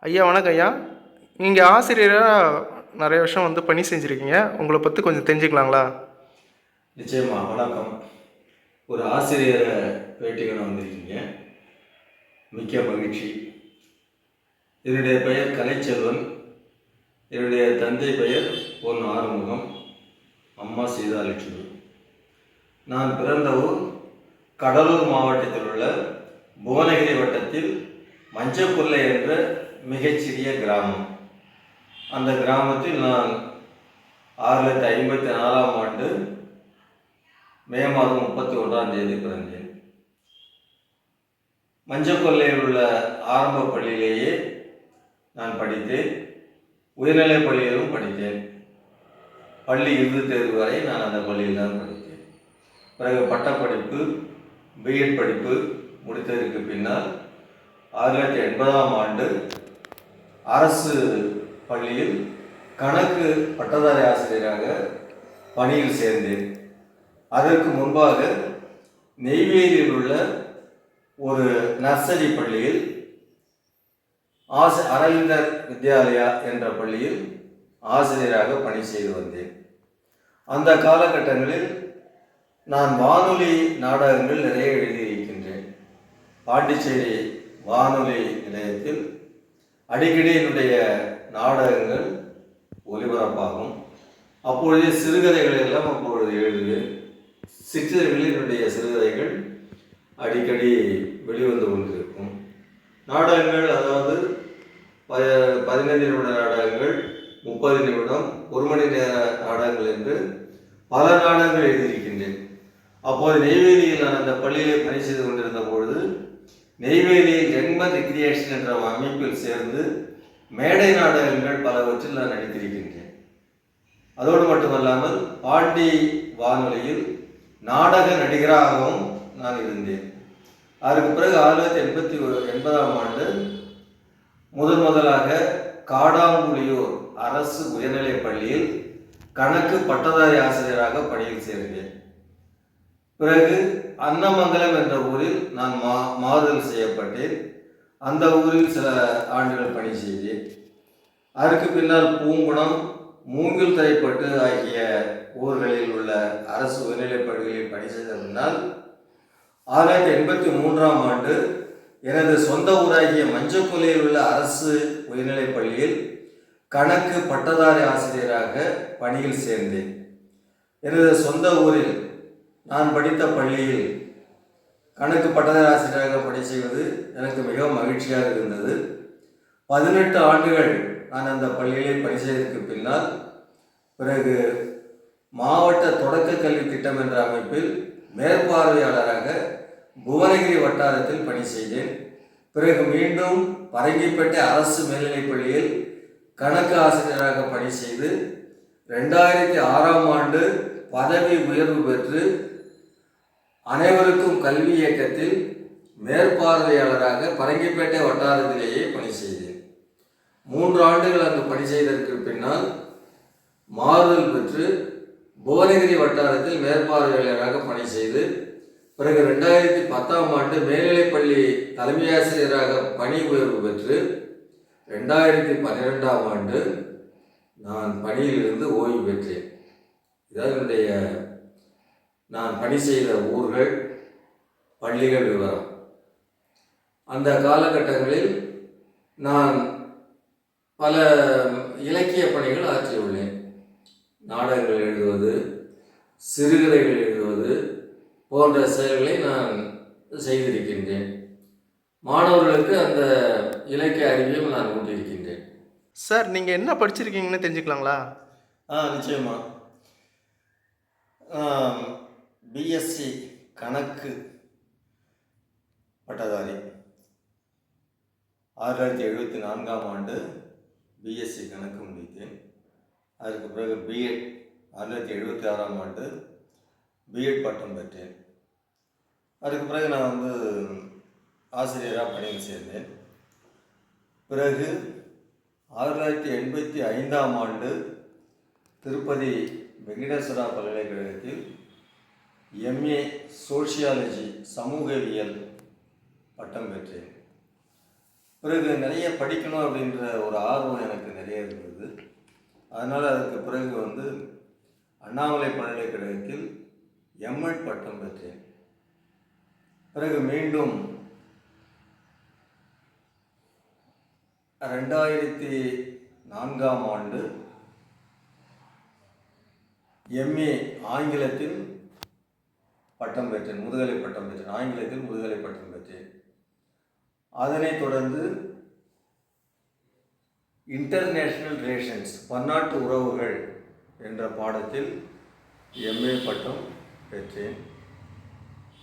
ஐயா வணக்கம் ஐயா. நீங்கள் ஆசிரியராக நிறைய வருஷம் வந்து பணி செஞ்சுருக்கீங்க. உங்களை பற்றி கொஞ்சம் தெரிஞ்சுக்கலாங்களா? நிச்சயமா வணக்கம். ஒரு ஆசிரியரை பேட்டிக்கான வந்திருக்கீங்க. மிக்க மகிழ்ச்சி. என்னுடைய பெயர் கலைச்செல்வன். என்னுடைய தந்தை பெயர் பொன் ஆறுமுகம். அம்மா சீதாலட்சுமி. நான் பிறந்த ஊர் கடலூர் மாவட்டத்தில் உள்ள புவனகிரி வட்டத்தில் மஞ்சக்குள்ளை என்ற மிகச்சிறிய கிராமம். அந்த கிராமத்தில் நான் ஆயிரத்தி லட்சத்தி ஐம்பத்தி நாலாம் ஆண்டு மே மாதம் முப்பத்தி ஒன்றாம் தேதி பிறந்தேன். மஞ்சக்கொல்லையில் உள்ள ஆரம்ப பள்ளியிலேயே நான் படித்தேன். உயர்நிலைப் பள்ளியிலும் படித்தேன். பள்ளி இறுதி தேர்வு வரை நான் அந்த பள்ளியில் தான் படித்தேன். பிறகு பட்டப்படிப்பு பிஎட் படிப்பு முடித்ததற்கு பின்னால் ஆயிரத்தி எண்பதாம் ஆண்டு அரசு பள்ளியில் கணக்கு பட்டதாரி ஆசிரியராக பணியில் சேர்ந்தேன். அதற்கு முன்பாக நெய்வேலியில் உள்ள ஒரு நர்சரி பள்ளியில் ஆசி அரவிந்தர் வித்யாலயா என்ற பள்ளியில் ஆசிரியராக பணி செய்து வந்தேன். அந்த காலகட்டங்களில் நான் வானொலி நாடகங்கள் நிறைய எழுதியிருக்கின்றேன். பாண்டிச்சேரி வானொலி நிலையத்தில் அடிக்கடி என்னுடைய நாடகங்கள் ஒலிபரப்பாகும் அப்பொழுது சிறுகதைகளை எல்லாம் அப்பொழுது எழுதுவேன். சிற்றிதழ்களில் என்னுடைய சிறுகதைகள் அடிக்கடி வெளிவந்து கொண்டிருக்கும். நாடகங்கள் அதாவது ப பதினைந்து நிமிட நாடகங்கள் முப்பது நிமிடம் ஒரு மணி நேர நாடகங்கள் என்று பல நாடகங்கள் எழுதியிருக்கின்றேன். அப்போது நெய்வேலியில் நான் அந்த பள்ளியிலே பணி செய்து கொண்டிருந்த பொழுது நெய்வேலி ஜென்ம ரிக்ரியேஷன் என்ற அமைப்பில் சேர்ந்து மேடை நாடகங்கள் பலவற்றில் நான் நடித்திருக்கின்றேன். அதோடு மட்டுமல்லாமல் பாண்டி வானொலியில் நாடக நடிகராகவும் நான் இருந்தேன். அதற்கு பிறகு ஆயிரத்தி தொள்ளாயிரத்தி எண்பத்தி ஒரு எண்பதாம் ஆண்டு முதன் முதலாக காடாங்குடியூர் அரசு உயர்நிலைப் பள்ளியில் கணக்கு பட்டதாரி ஆசிரியராக பணியில் சேர்ந்தேன். பிறகு அன்னமங்கலம் என்ற ஊரில் நான் மா மாறுதல் செய்யப்பட்டேன். அந்த ஊரில் சில ஆண்டுகள் பணி செய்தேன் அதற்கு பின்னால் பூங்குணம் மூங்கில் தரைப்பட்டு ஆகிய ஊர்களில் உள்ள அரசு உயர்நிலைப் பள்ளிகளில் பணி செய்த பின்னால் ஆயிரத்தி எண்பத்தி மூன்றாம் ஆண்டு எனது சொந்த ஊராகிய மஞ்சக்குலையில் உள்ள அரசு உயர்நிலைப் பள்ளியில் கணக்கு பட்டதாரி ஆசிரியராக பணியில் சேர்ந்தேன். எனது சொந்த ஊரில் நான் படித்த பள்ளியில் கணக்கு பட்டதார ஆசிரியராக பணி செய்வது எனக்கு மிகவும் மகிழ்ச்சியாக இருந்தது. பதினெட்டு ஆண்டுகள் நான் அந்த பள்ளியிலே பணி செய்ததற்கு பின்னால் பிறகு மாவட்ட தொடக்க கல்வி திட்டம் என்ற அமைப்பில் மேற்பார்வையாளராக புவனகிரி வட்டாரத்தில் பணி செய்தேன். பிறகு மீண்டும் பரங்கிப்பேட்டை அரசு மேல்நிலைப் பள்ளியில் கணக்கு ஆசிரியராக பணி செய்து ரெண்டாயிரத்தி ஆறாம் ஆண்டு பதவி உயர்வு பெற்று அனைவருக்கும் கல்வி இயக்கத்தில் மேற்பார்வையாளராக பரங்கிப்பேட்டை வட்டாரத்திலேயே பணி செய்தேன். மூன்று ஆண்டுகள் அங்கு பணி செய்ததற்கு பின்னால் மாறுதல் பெற்று புவனகிரி வட்டாரத்தில் மேற்பார்வையாளராக பணி செய்து பிறகு ரெண்டாயிரத்தி பத்தாம் ஆண்டு மேல்நிலைப்பள்ளி தலைமை ஆசிரியராக பணி உயர்வு பெற்று ரெண்டாயிரத்தி பன்னிரெண்டாம் ஆண்டு நான் பணியிலிருந்து ஓய்வு பெற்றேன். இதான் என்னுடைய நான் பணி செய்த ஊர்கள் பள்ளிகள் விவரம். அந்த காலகட்டங்களில் நான் பல இலக்கிய பணிகள் ஆற்றியுள்ளேன். நாடகங்கள் எழுதுவது சிறுகதைகள் எழுதுவது போன்ற செயல்களை நான் செய்திருக்கின்றேன். மாணவர்களுக்கு அந்த இலக்கிய அறிவையும் நான் ஊட்டியிருக்கின்றேன். சார் நீங்கள் என்ன படிச்சிருக்கீங்கன்னு தெரிஞ்சுக்கலாங்களா? ஆ நிச்சயமா. பிஎஸ்சி கணக்கு பட்டதாரி. ஆயிரத்தி தொள்ளாயிரத்தி எழுபத்தி நான்காம் ஆண்டு பிஎஸ்சி கணக்கு முடித்தேன். அதற்கு பிறகு பிஎட் ஆயிரத்தி தொள்ளாயிரத்தி எழுபத்தி ஆறாம் ஆண்டு பிஎட் பட்டம் பெற்றேன். அதுக்கு பிறகு நான் வந்து ஆசிரியராக பணியில் சேர்ந்தேன். பிறகு ஆயிரத்தி தொள்ளாயிரத்தி எண்பத்தி ஐந்தாம் ஆண்டு திருப்பதி வெங்கடேஸ்வரா பல்கலைக்கழகத்தில் எம்ஏ சோஷியாலஜி சமூகவியல் பட்டம் பெற்றேன். பிறகு நிறைய படிக்கணும் அப்படின்ற ஒரு ஆர்வம் எனக்கு நிறைய இருந்தது. அதனால் அதுக்கு பிறகு வந்து அண்ணாமலை பல்கலைக்கழகத்தில் எம்எட் பட்டம் பெற்றேன். பிறகு மீண்டும் ரெண்டாயிரத்தி நான்காம் ஆண்டு எம்ஏ ஆங்கிலத்தில் பட்டம் பெற்றேன் முதுகலை பட்டம் பெற்றேன் ஆங்கிலத்தில் முதுகலை பட்டம் பெற்றேன் அதனைத் தொடர்ந்து இன்டர்நேஷ்னல் ரிலேஷன்ஸ் பன்னாட்டு உறவுகள் என்ற பாடத்தில் எம்ஏ பட்டம் பெற்றேன்.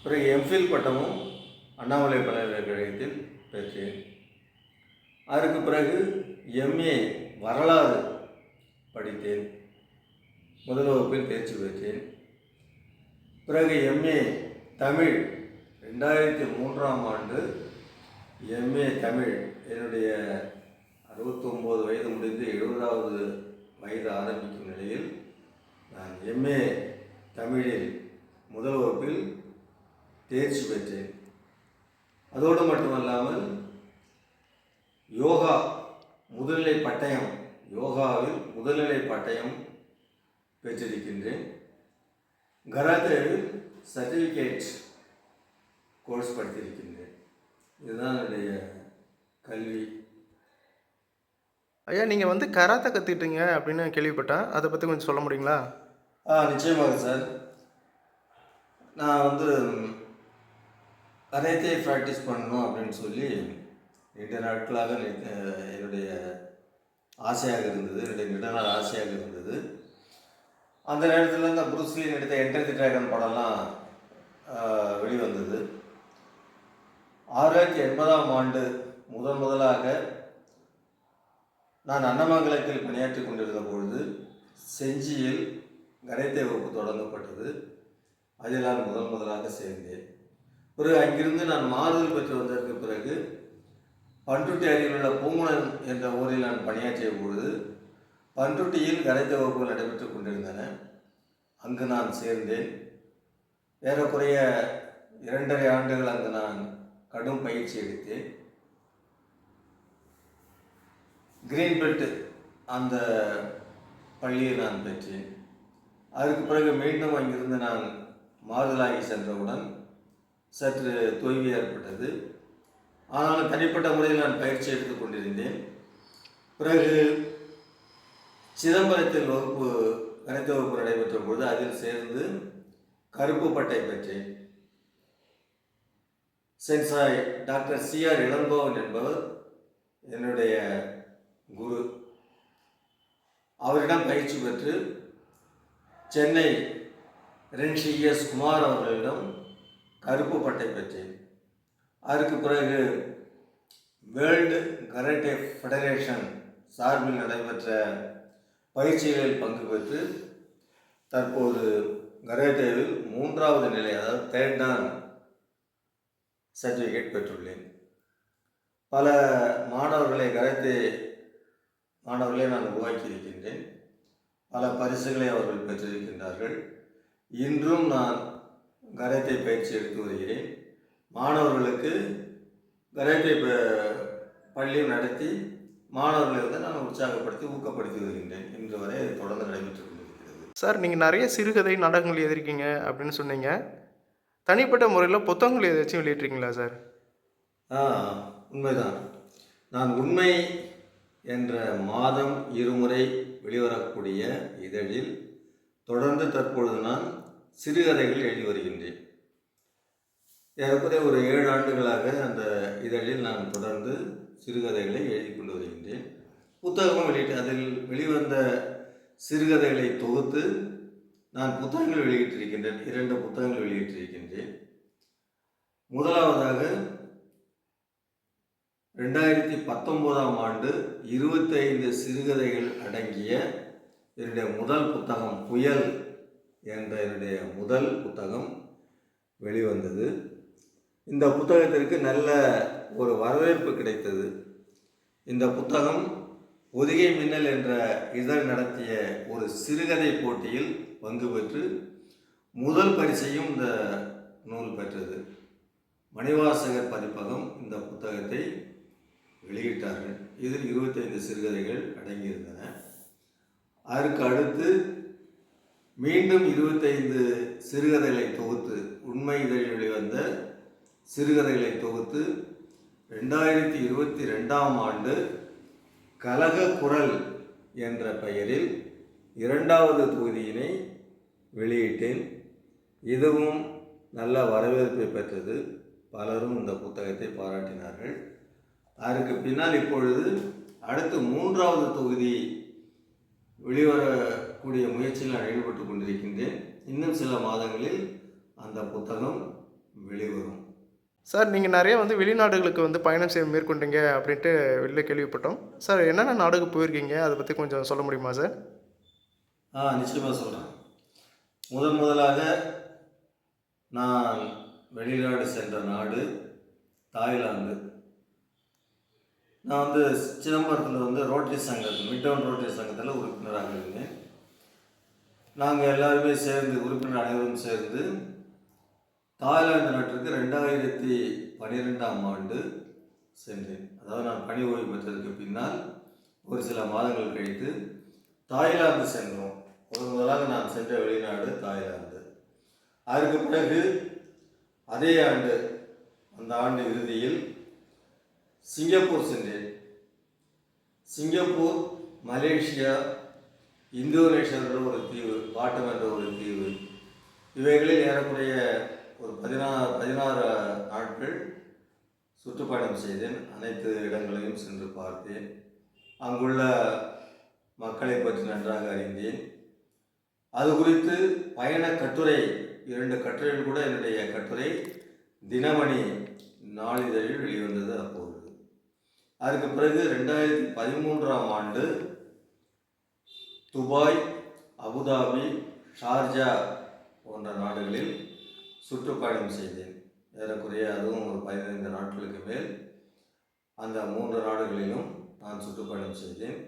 பிறகு எம்ஃபில் பட்டமும் அண்ணாமலை பல்கலைக்கழகத்தில் பெற்றேன். அதற்கு பிறகு எம்ஏ வரலாறு படித்தேன். முதல் வகுப்பில் தேர்ச்சி பெற்றேன். பிறகு எம்ஏ தமிழ். ரெண்டாயிரத்தி மூன்றாம் ஆண்டு எம்ஏ தமிழ். என்னுடைய அறுபத்தொம்போது வயது முடிந்து எழுபதாவது வயது ஆரம்பிக்கும் நிலையில் நான் எம்ஏ தமிழில் முதல் வகுப்பில் தேர்ச்சி பெற்றேன். அதோடு மட்டுமல்லாமல் யோகா முதுநிலை பட்டயம் யோகாவில் முதல்நிலை பட்டயம் பெற்றிருக்கின்றேன். கராத்தேவில் சர்டிஃபிகேட் கோர்ஸ் படித்திருக்கின்றேன். இதுதான் என்னுடைய கல்வி. ஐயா நீங்கள் வந்து கராத்தே கற்றுக்கிட்டீங்க அப்படின்னு கேள்விப்பட்டேன். அதை பற்றி கொஞ்சம் சொல்ல முடியுங்களா? ஆ நிச்சயமாக சார். நான் வந்து கராத்தே ப்ராக்டிஸ் பண்ணணும் அப்படின்னு சொல்லி ரெண்டு நாட்களாக என்னுடைய ஆசையாக இருந்தது. என்னுடைய நீண்ட நாள் ஆசையாக இருந்தது. அந்த நேரத்தில் இந்த புருஸ்லி எடுத்த என்டர் தி டிராகன் படம்லாம் வெளிவந்தது. ஆயிரத்தி எண்பதாம் ஆண்டு முதன் முதலாக நான் அன்னமங்கலத்தில் பணியாற்றி கொண்டிருந்த பொழுது செஞ்சியில் கணேத்தை வகுப்பு தொடங்கப்பட்டது. அதில் நான் முதன் முதலாக சேர்ந்தேன். பிறகு அங்கிருந்து நான் மாறுதல் பெற்று வந்ததற்கு பிறகு பண்ருட்டி அருகில் உள்ள பூங்குணன் என்ற ஊரில் நான் பணியாற்றிய பொழுது பண்ருட்டியில் கணித வகுப்புகள் நடைபெற்றுக் கொண்டிருந்தன. அங்கு நான் சேர்ந்தேன். ஏறக்குறைய இரண்டரை ஆண்டுகள் அங்கு நான் கடும் பயிற்சி எடுத்தேன். கிரீன் பெல்ட் அந்த பள்ளியை நான் பெற்றேன். அதற்கு பிறகு மீண்டும் அங்கிருந்து நான் மாறுதலாகி சென்றவுடன் சற்று தொய்வு ஏற்பட்டது. ஆனாலும் தனிப்பட்ட முறையில் நான் பயிற்சி எடுத்துக் கொண்டிருந்தேன். பிறகு சிதம்பரத்தில் வகுப்பு கணித வகுப்பு நடைபெற்ற பொழுது அதில் சேர்ந்து கருப்பு பட்டை பெற்றேன். Sensei doctor C R Ilangovan என்பவர் என்னுடைய குரு. அவரிடம் பயிற்சி பெற்று சென்னை ரென்ஷி எஸ் குமார் அவர்களிடம் கருப்பு பட்டை பெற்றேன். அதற்கு பிறகு வேர்ல்டு கராட்டே ஃபெடரேஷன் சார்பில் நடைபெற்ற பயிற்சிகளில் பங்கு பெற்று தற்போது கராட்டேவில் மூன்றாவது நிலை அதாவது தேர்ட் சர்டிஃபிகேட் பெற்றுள்ளேன். பல மாணவர்களை கராத்தே மாணவர்களை நான் உருவாக்கி இருக்கின்றேன் பல பரிசுகளை அவர்கள் பெற்றிருக்கின்றார்கள். இன்றும் நான் கராத்தே பயிற்சி எடுத்து வருகிறேன். மாணவர்களுக்கு கராத்தே ப- பள்ளியும் நடத்தி மாணவர்களை வந்து நான் உற்சாகப்படுத்தி ஊக்கப்படுத்தி வருகின்றேன். இன்று வரை தொடர்ந்து நடைபெற்றுக் கொண்டிருக்கிறது. சார் நீங்கள் நிறைய சிறுகதை நாடகங்கள் எழுதிருக்கீங்க அப்படின்னு சொன்னீங்க. தனிப்பட்ட முறையில் புத்தகங்கள் ஏதாச்சும் வெளியிட்ருக்கீங்களா சார்? ஆ உண்மைதான். நான் உண்மை என்ற மாதம் இருமுறை வெளிவரக்கூடிய இதழில் தொடர்ந்து தற்பொழுது நான் சிறுகதைகள் எழுதி வருகின்றேன். ஏறக்குறைய ஒரு ஏழு ஆண்டுகளாக அந்த இதழில் நான் தொடர்ந்து சிறுகதைகளை எழுதி கொண்டு வருகின்றேன். புத்தகமும் வெளியிட்டு அதில் வெளிவந்த சிறுகதைகளை தொகுத்து நான் புத்தகங்கள் வெளியிட்டிருக்கின்றேன். இரண்டு புத்தகங்கள் வெளியிட்டிருக்கின்றேன். முதலாவதாக ரெண்டாயிரத்தி பத்தொம்போதாம் ஆண்டு இருபத்தைந்து சிறுகதைகள் அடங்கிய என்னுடைய முதல் புத்தகம் புயல் என்ற என்னுடைய முதல் புத்தகம் வெளிவந்தது. இந்த புத்தகத்திற்கு நல்ல ஒரு வரவேற்பு கிடைத்தது. இந்த புத்தகம் ஒதிகை மின்னல் என்ற இதழ் நடத்திய ஒரு சிறுகதை போட்டியில் பங்கு பெற்று முதல் பரிசையும் இந்த நூல் பெற்றது. மணிவாசகர் பதிப்பகம் இந்த புத்தகத்தை வெளியிட்டார்கள். இதில் இருபத்தைந்து சிறுகதைகள் அடங்கியிருந்தன. அதற்கு அடுத்து மீண்டும் இருபத்தைந்து சிறுகதைகளை தொகுத்து உண்மை இதழில் வெளிவந்த சிறுகதைகளை தொகுத்து ரெண்டாயிரத்தி இருபத்தி ரெண்டாம் ஆண்டு கலக குரல் என்ற பெயரில் இரண்டாவது தொகுதியினை வெளியிட்டேன். இதுவும் நல்ல வரவேற்பை பெற்றது. பலரும் இந்த புத்தகத்தை பாராட்டினார்கள். அதற்கு பின்னால் இப்பொழுது அடுத்து மூன்றாவது தொகுதி வெளிவரக்கூடிய முயற்சியில் நான் ஈடுபட்டு கொண்டிருக்கின்றேன். இன்னும் சில மாதங்களில் அந்த புத்தகம் வெளிவரும். சார் நீங்கள் நிறைய வந்து வெளிநாடுகளுக்கு வந்து பயணம் செய்ய மேற்கொண்டீங்க அப்படின்ட்டு வெளில கேள்விப்பட்டோம். சார் என்னென்ன நாடுக்கு போயிருக்கீங்க? அதை பற்றி கொஞ்சம் சொல்ல முடியுமா சார்? ஆ நிச்சயமாக சொல்கிறேன் முதன் முதலாக நான் வெளிநாடு சென்ற நாடு தாய்லாந்து. நான் வந்து சிதம்பரத்தில் வந்து ரோட்டரி சங்கத்தில் மிட்டவுன் ரோட்டரி சங்கத்தில் உறுப்பினராக இருந்தேன். நாங்கள் எல்லாருமே சேர்ந்து உறுப்பினர் அனைவரும் சேர்ந்து தாய்லாந்து நாட்டிற்கு ரெண்டாயிரத்தி பன்னிரெண்டாம் ஆண்டு சென்றேன். அதாவது நான் பணி ஓய்வு பெற்றதுக்கு பின்னால் ஒரு சில மாதங்கள் கழித்து தாய்லாந்து சென்றோம். முதன் முதலாக நான் சென்ற வெளிநாடு தாய்லாந்து. அதற்கு பிறகு அதே ஆண்டு அந்த ஆண்டு இறுதியில் சிங்கப்பூர் சென்றேன். சிங்கப்பூர் மலேசியா இந்தோனேஷியா என்ற ஒரு தீவு பாட்டம் என்ற ஒரு தீவு இவைகளில் ஏறக்குறைய ஒரு பதினாறு பதினாறு நாட்கள் சுற்றுப்பயணம் செய்தேன். அனைத்து இடங்களையும் சென்று பார்த்தேன். அங்குள்ள மக்களை பற்றி நன்றாக அறிந்தேன். அது குறித்து பயண கட்டுரை இரண்டு கட்டுரைகள் கூட என்னுடைய கட்டுரை தினமணி நாளிதழில் வெளிவந்தது அப்போது. அதுக்கு பிறகு ரெண்டாயிரத்தி பதிமூன்றாம் ஆண்டு துபாய் அபுதாபி ஷார்ஜா போன்ற நாடுகளில் சுற்றுப்பயணம் செய்தேன் ஏறக்குறைய அதுவும் ஒரு பதினைந்து நாட்களுக்கு மேல் அந்த மூன்று நாடுகளிலும் நான் சுற்றுப்பயணம் செய்தேன்.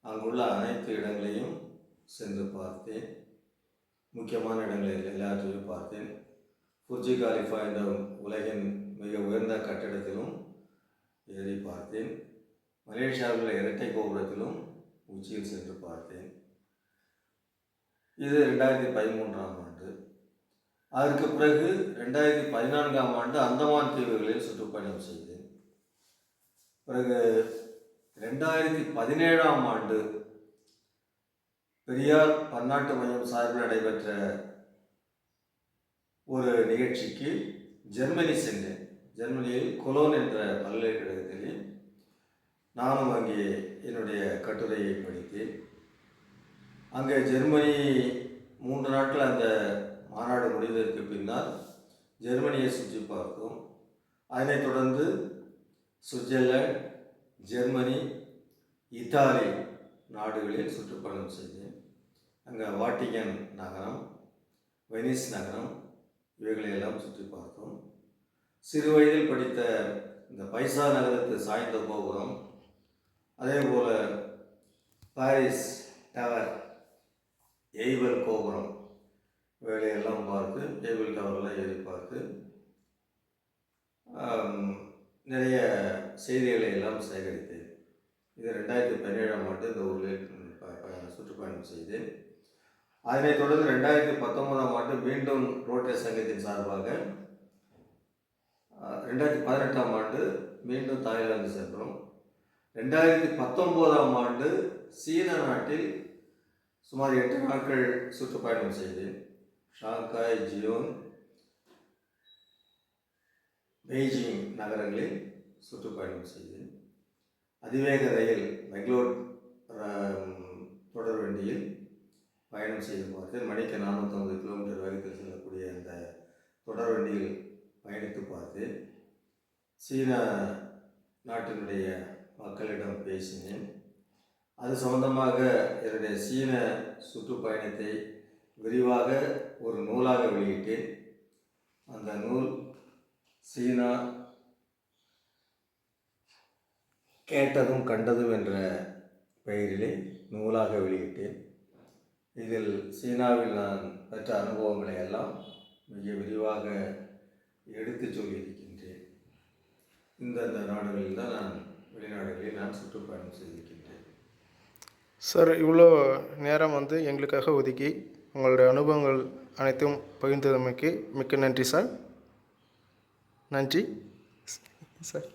அங்குள்ள அனைத்து இடங்களையும் சென்று பார்த்தேன். முக்கியமான இடங்களில் எல்லாவற்றையும் பார்த்தேன். புர்ஜி காலிஃபா என்ற உலகின் மிக உயர்ந்த கட்டிடத்திலும் ஏறி பார்த்தேன். மலேசியாவில் உள்ள இரட்டை கோபுரத்திலும் உச்சியில் சென்று பார்த்தேன். இது ரெண்டாயிரத்தி பதிமூன்றாம் ஆண்டு. அதற்கு பிறகு ரெண்டாயிரத்தி பதினான்காம் ஆண்டு அந்தமான் தீவுகளில் சுற்றுப்பயணம் செய்தேன். பிறகு ரெண்டாயிரத்தி பதினேழாம் ஆண்டு பெரியார் பன்னாட்டு மையம் சார்பில் நடைபெற்ற ஒரு நிகழ்ச்சிக்கு ஜெர்மனி சென்றேன். ஜெர்மனியில் கொலோன் என்ற பல்கலைக்கழகத்திலே நானும் அங்கே என்னுடைய கட்டுரையை படித்தேன். அங்கே ஜெர்மனி மூன்று நாட்கள் அந்த மாநாடு முடிந்ததற்கு பின்னால் ஜெர்மனியை சுற்றி பார்த்தோம் அதனைத் தொடர்ந்து சுவிட்சர்லாந்து ஜெர்மனி இத்தாலி நாடுகளில் சுற்றுப்பயணம் செய்தேன். அங்கே வாட்டிகன் நகரம் வெனிஸ் நகரம் இவைகளை எல்லாம் சுற்றி பார்த்தோம். சிறு வயதில் படித்த இந்த பைசா நகரத்து சாய்ந்த கோபுரம் அதே போல் பாரிஸ் டவர் எய்வல் கோபுரம் வேலையெல்லாம் பார்த்து கேபிள் டவர்லாம் ஏறி பார்த்து நிறைய செய்திகளை எல்லாம் சேகரித்தேன். இது ரெண்டாயிரத்தி பதினேழாம் ஆண்டு இந்த ஊரில் சுற்றுப்பயணம் செய்தேன். அதனைத் தொடர்ந்து ரெண்டாயிரத்தி பத்தொன்பதாம் ஆண்டு மீண்டும் ரோட்டரி சங்கத்தின் சார்பாக ரெண்டாயிரத்தி பதினெட்டாம் ஆண்டு மீண்டும் தாய்லாந்து சென்றோம். ரெண்டாயிரத்தி பத்தொம்போதாம் ஆண்டு சீன நாட்டில் சுமார் எட்டு நாட்கள் சுற்றுப்பயணம் செய்தேன். ஷாங்காய் ஜியோன் பெய்ஜிங் நகரங்களில் சுற்றுப்பயணம் செய்தேன். அதிவேக ரயில் பெங்களூர் தொடர் வண்டியில் பயணம் செய்து பார்த்தேன் மணிக்கு நானூற்றம்பது கிலோமீட்டர் வேகத்தில் செல்லக்கூடிய அந்த தொடர் வண்டியில் பயணித்து பார்த்து சீன நாட்டினுடைய மக்களிடம் பேசினேன். அது சம்பந்தமாக என்னுடைய சீன சுற்றுப்பயணத்தை விரிவாக ஒரு நூலாக வெளியிட்டேன். அந்த நூல் சீனா கேட்டதும் கண்டதும் என்ற பெயரிலே நூலாக வெளியிட்டேன். இதில் சீனாவில் நான் பெற்ற அனுபவங்களை எல்லாம் மிக விரிவாக எடுத்துச் சொல்லியிருக்கின்றேன். இந்தந்த நாடுகளில் தான் நான் வெளிநாடுகளில் நான் சுற்றுப்பயணம் செய்திருக்கின்றேன். சார் இவ்வளோ நேரம் வந்து எங்களுக்காக ஒதுக்கி உங்களுடைய அனுபவங்கள் அனைத்தும் பகிர்ந்ததமைக்கு மிக்க நன்றி சார். நன்றி. சார்.